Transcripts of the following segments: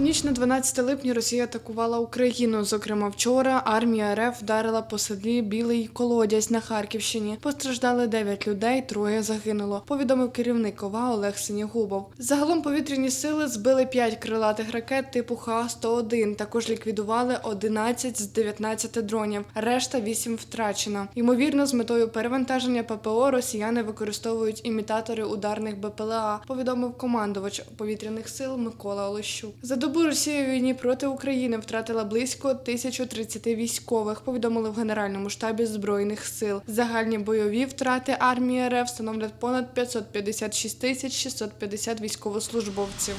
ніч на 12 липня Росія атакувала Україну. Зокрема, вчора армія РФ вдарила по селі Білий Колодязь на Харківщині. Постраждали 9 людей, троє загинуло. Повідомив керівник ОВА Олег Синігубов. Загалом повітряні сили збили 5 крилатих ракет типу Х-101. Також ліквідували 11 з 19 дронів. Решта 8 втрачено. Ймовірно, з метою перевантаження ППО росіяни використовують імітатори ударних БПЛА. Повідомив командувач повітряних сил Микола Олещук. За добу Росія у війні проти України втратила близько 1030 військових. Повідомили в Генеральному штабі збройних сил. Загальні бойові втрати армії РФ становлять понад 556 тисяч 650 військовослужбовців.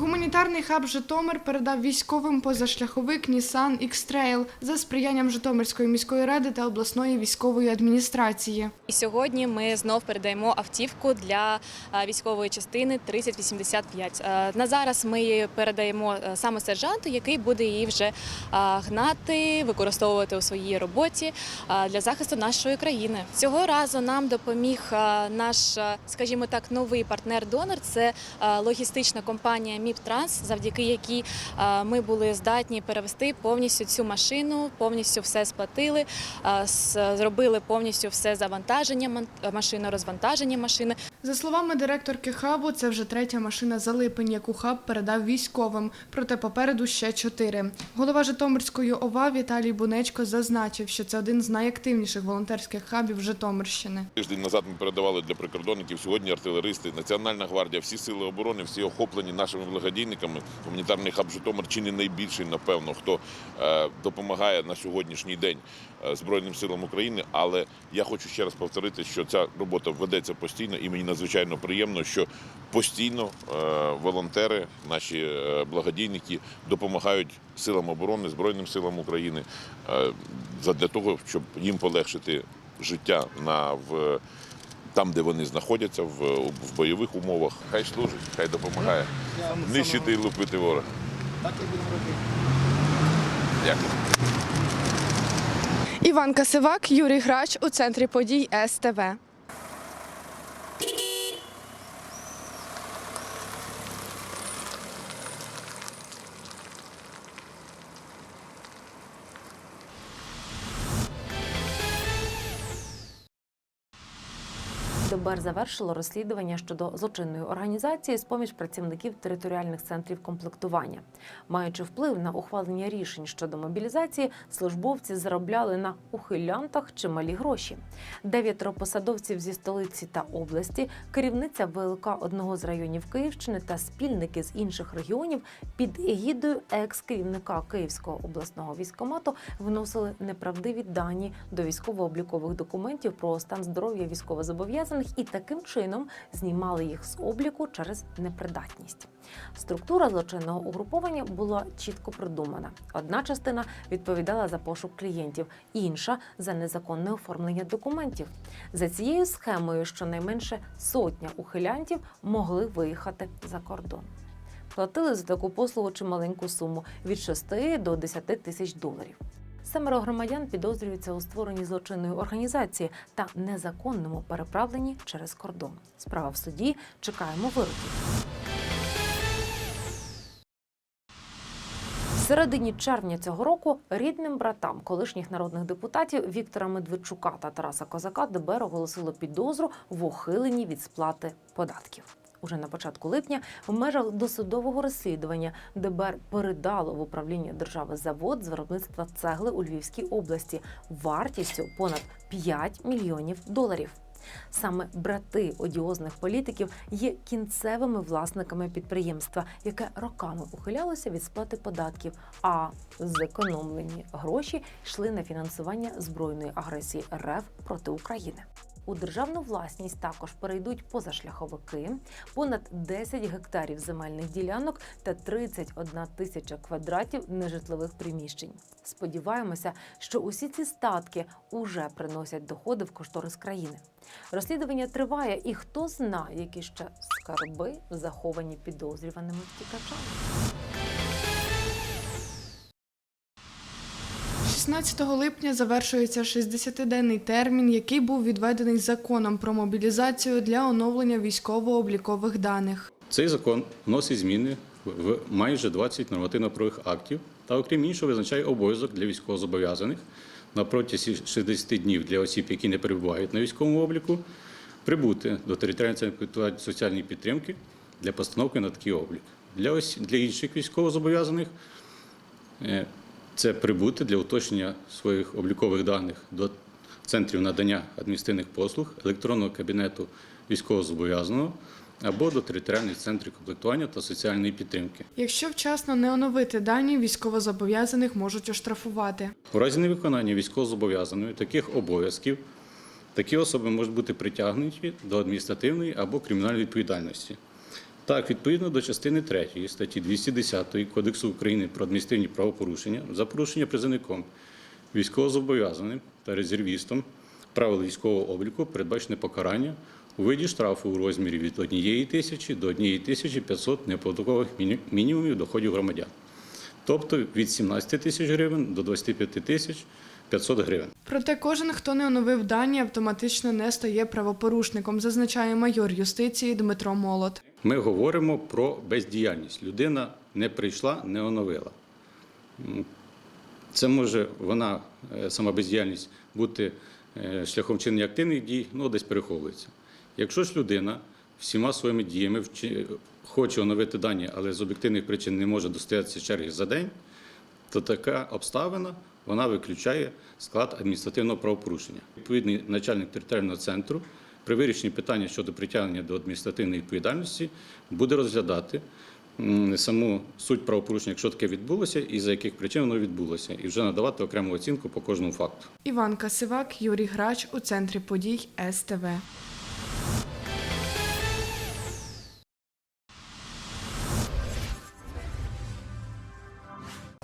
Гуманітарний хаб Житомир передав військовим позашляховик Nissan X-Trail за сприянням Житомирської міської ради та обласної військової адміністрації. І сьогодні ми знов передаємо автівку для е, військової частини 3085. Е, На зараз ми її передаємо е, саме сержанту, який буде її вже гнати, використовувати у своїй роботі для захисту нашої країни. Цього разу нам допоміг наш, скажімо так, новий партнер-донор. Це логістична компанія МІП Транс, завдяки якій е, ми були здатні перевести повністю цю машину, повністю все сплатили, е, зробили повністю все завантаження мон- машини, розвантаження машини. За словами директорки хабу, це вже третя машина за липень, яку хаб передав військовим. Проте попереду ще чотири. Голова Житомирської ОВА Віталій Бунечко зазначив, що це один з найактивніших волонтерських хабів Житомирщини. Тиждень назад ми передавали для прикордонників. Сьогодні артилеристи, Національна гвардія, всі сили оборони, всі охоплені нашими благодійниками. Гуманітарний хаб Житомир чи не найбільший, напевно, хто е, допомагає на сьогоднішній день е, Збройним силам України. Але я хочу ще раз повторити, що ця робота ведеться постійно, і мені надзвичайно приємно, що постійно е, волонтери, наші благодійники допомагають силам оборони, Збройним силам України задля того, щоб їм полегшити життя на в там, де вони знаходяться, в, в бойових умовах. Хай служить, хай допомагає нищити і лупити ворога. Так і будемо робити. Дякую. Іван Касивак, Юрій Грач у центрі подій СТВ. ДБР завершило розслідування щодо злочинної організації з поміж працівників територіальних центрів комплектування. Маючи вплив на ухвалення рішень щодо мобілізації, службовці заробляли на ухилянтах чималі гроші. Дев'ятеро посадовців зі столиці та області, керівниця ВЛК одного з районів Київщини та спільники з інших регіонів під егідою екс-керівника Київського обласного військомату вносили неправдиві дані до військово-облікових документів про стан здоров'я військовозобов'язаних і таким чином знімали їх з обліку через непридатність. Структура злочинного угруповання була чітко продумана. Одна частина відповідала за пошук клієнтів, інша за незаконне оформлення документів. За цією схемою щонайменше сотня ухилянтів могли виїхати за кордон. Платили за таку послугу чималеньку суму від 6 до 10 тисяч доларів. Семеро громадян підозрюються у створенні злочинної організації та незаконному переправленні через кордон. Справа в суді. Чекаємо вироків. В середині червня цього року рідним братам колишніх народних депутатів Віктора Медведчука та Тараса Козака ДБР оголосило підозру в ухиленні від сплати податків. Уже на початку липня в межах досудового розслідування ДБР передало в управління держави завод з виробництва цегли у Львівській області вартістю понад 5 мільйонів доларів. Саме брати одіозних політиків є кінцевими власниками підприємства, яке роками ухилялося від сплати податків, а зекономлені гроші йшли на фінансування збройної агресії РФ проти України. У державну власність також перейдуть позашляховики, понад 10 гектарів земельних ділянок та 31 тисяча квадратів нежитлових приміщень. Сподіваємося, що усі ці статки уже приносять доходи в кошторис країни. Розслідування триває, і хто знає, які ще скарби заховані підозрюваними втікачами. 16 липня завершується 60-денний термін, який був відведений законом про мобілізацію для оновлення військово-облікових даних. Цей закон вносить зміни в майже 20 нормативно-правових актів та, окрім іншого, визначає обов'язок для військовозобов'язаних на протязі 60 днів для осіб, які не перебувають на військовому обліку, прибути до територіальної соціальної підтримки для постановки на такий облік. Для інших військовозобов'язаних е, це прибути для уточнення своїх облікових даних до центрів надання адміністративних послуг, електронного кабінету військовозобов'язаного або до територіальних центрів комплектування та соціальної підтримки. Якщо вчасно не оновити дані, військовозобов'язаних можуть оштрафувати. У разі невиконання військовозобов'язаної таких обов'язків такі особи можуть бути притягнуті до адміністративної або кримінальної відповідальності. Так, відповідно до частини 3 статті 210 Кодексу України про адміністративні правопорушення за порушення призовником, військовозобов'язаним та резервістом правил військового обліку передбачене покарання у виді штрафу у розмірі від 1 тисячі до 1 тисячі 500 неоподаткових мінімумів доходів громадян тобто від 17 тисяч гривень до 25 тисяч 500 гривень. Проте кожен, хто не оновив дані, автоматично не стає правопорушником, зазначає майор юстиції Дмитро Молот. Ми говоримо про бездіяльність. Людина не прийшла, не оновила. Це може вона, е, сама бездіяльність, бути е, шляхом вчинення активних дій, ну десь переховується. Якщо ж людина всіма своїми діями хоче оновити дані, але з об'єктивних причин не може достоятися черги за день, то така обставина вона виключає склад адміністративного правопорушення. Відповідний начальник територіального центру при вирішенні питання щодо притягнення до адміністративної відповідальності буде розглядати саму суть правопорушення, якщо таке відбулося, і за яких причин воно відбулося, і вже надавати окрему оцінку по кожному факту. Іван Касивак, Юрій Грач у центрі подій СТВ.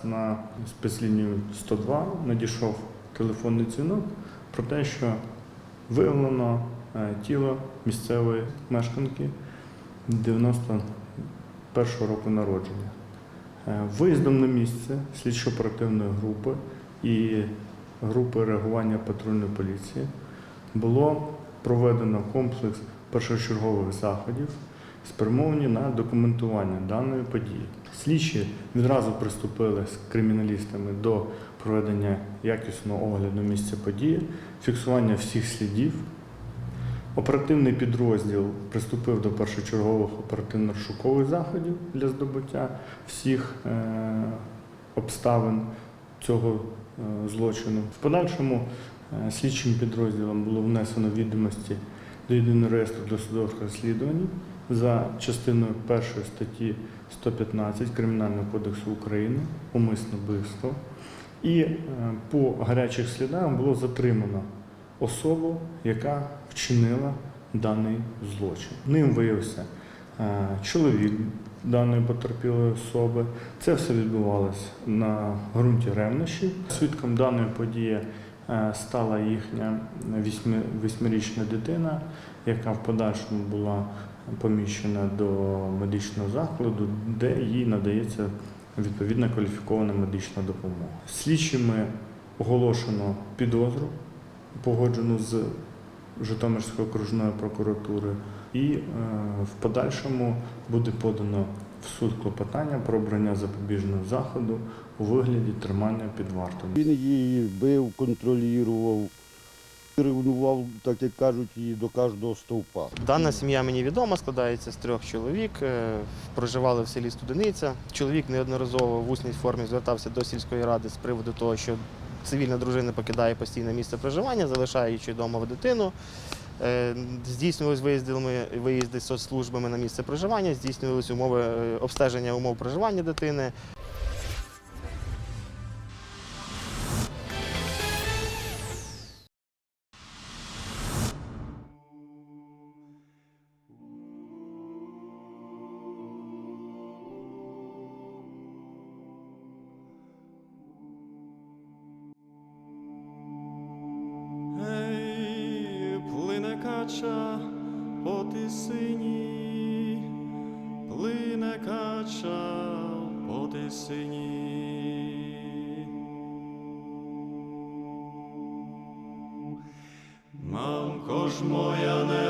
На спецлінію 102 надійшов телефонний дзвінок про те, що виявлено тіло місцевої мешканки 91-го року народження. Е, Виїздом на місце слідчо-оперативної групи і групи реагування патрульної поліції було проведено комплекс першочергових заходів, спрямовані на документування даної події. Слідчі відразу приступили з криміналістами до проведення якісного огляду місця події, фіксування всіх слідів. Оперативний підрозділ приступив до першочергових оперативно-розшукових заходів для здобуття всіх е, обставин цього е, злочину. В подальшому е, слідчим підрозділом було внесено відомості до єдиного реєстру досудових розслідувань за частиною першої статті 115 Кримінального кодексу України умисне вбивство. І по гарячих слідам було затримано особу, яка вчинила даний злочин. Ним виявився е, чоловік даної потерпілої особи. Це все відбувалося на ґрунті ревнощів. Свідком даної події е, стала їхня восьмирічна дитина, яка в подальшому була поміщена до медичного закладу, де їй надається відповідна кваліфікована медична допомога. Слідчими оголошено підозру, погоджену з Житомирської окружної прокуратури, і е, в подальшому буде подано в суд клопотання про обрання запобіжного заходу у вигляді тримання під вартою. Він її бив, контролював, ревнував, так як кажуть, її до кожного стовпа. Дана сім'я мені відома, складається з трьох чоловік. е, Проживали в селі Студениця. Чоловік неодноразово в усній формі звертався до сільської ради з приводу того, що цивільна дружина покидає постійне місце проживання, залишаючи вдома дитину. Е, Здійснювалися виїзди, виїзди соцслужбами на місце проживання, здійснювалися умови е, обстеження умов проживання дитини. кача по тисині, плине кача по тисині. Мамко ж моя не.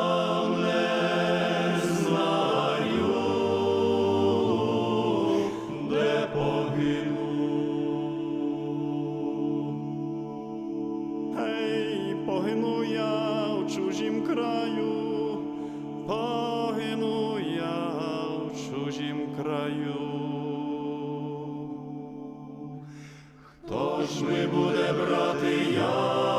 в чужім краю. Хто ж ми буде брати яму?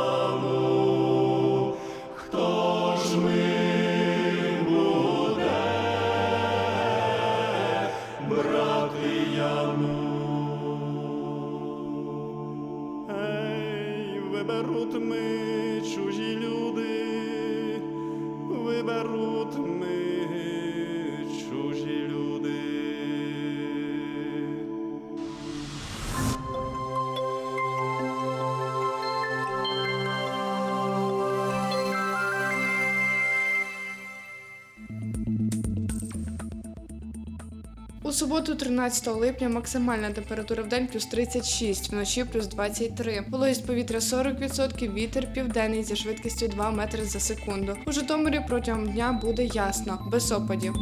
Суботу, 13 липня, максимальна температура в день плюс 36, вночі плюс 23. Вологість повітря 40%, вітер південний зі швидкістю 2 метри за секунду. У Житомирі протягом дня буде ясно, без опадів.